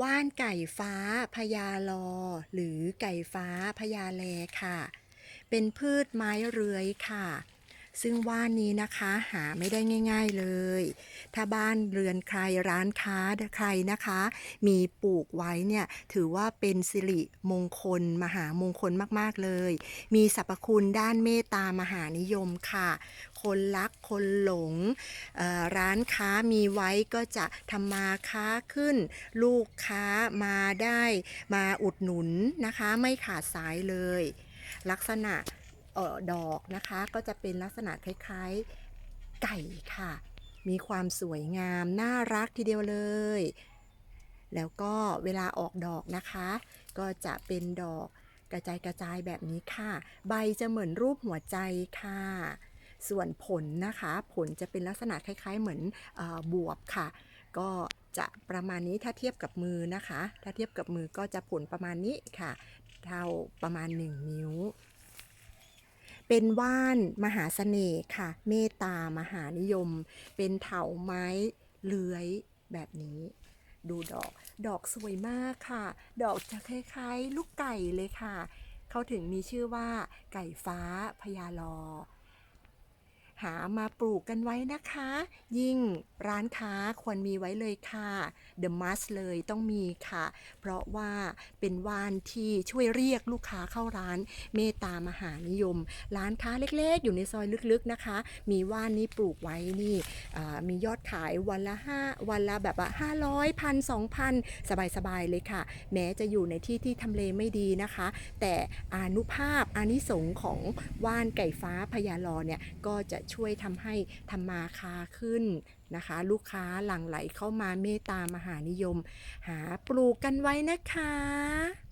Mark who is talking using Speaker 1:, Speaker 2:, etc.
Speaker 1: ว่านไก่ฟ้าพญาลอ หรือไก่ฟ้าพญาแลค่ะ เป็นพืชไม้เรื้อยค่ะ ซึ่งว่านนี้นะคะหาไม่ได้ง่าย ๆเลย ถ้าบ้านเรือนใครร้านค้าใครนะคะ มีปลูกไว้เนี่ยถือว่าเป็นสิริมงคล มหามงคลมากๆเลย มีสรรพคุณด้านเมตตามหานิยมค่ะ คนรักคนหลง ร้านค้ามีไว้ก็จะทำมาค้าขึ้น ลูกค้ามาได้มาอุดหนุนนะคะ ไม่ขาดสายเลย ลักษณะ ออดอกนะคะ ก็จะเป็นลักษณะคล้ายๆไก่ค่ะ มีความสวยงาม น่ารักทีเดียวเลย แล้วก็เวลาออกดอกนะคะ ก็จะเป็นดอกกระจายกระจายแบบนี้ค่ะ ใบจะเหมือนรูปหัวใจค่ะ ส่วนผลนะคะ ผลจะเป็นลักษณะคล้าย ๆ เหมือนออบวบค่ะ ก็จะประมาณนี้ถ้าเทียบกับมือนะคะ ถ้าเทียบกับมือก็จะผลประมาณนี้ค่ะ เท่าประมาณ 1 นิ้ว เป็นว่านมหาเสน่ห์ค่ะ เมตตามหานิยม เป็นเถาไม้เลื้อยแบบนี้ ดูดอก ดอกสวยมากค่ะ ดอกจะคล้ายๆ ลูกไก่เลยค่ะ เขาถึงมีชื่อว่าไก่ฟ้าพญาลอ หามาปลูกกันไว้นะคะ ยิ่งร้านค้าควรมีไว้เลยค่ะ The Must เลยต้องมีค่ะ เพราะว่าเป็นว่านที่ช่วยเรียกลูกค้าเข้าร้าน เมตตามหานิยม ร้านค้าเล็กๆ อยู่ในซอยลึกๆนะคะ มีว่านนี้ปลูกไว้นี่มียอดขายวันละห้าวันละแบบว่าห้าร้อยพันสองพันสบายๆเลยค่ะ แม้จะอยู่ในที่ที่ทำเลไม่ดีนะคะ แต่อานุภาพอานิสงของว่านไก่ฟ้าพญาลอเนี่ยก็จะช่วยทำให้ธรรมาคาขึ้นนะคะ ลูกค้าหลั่งไหลเข้ามาเมตตามหานิยม หาปลูกกันไว้นะคะ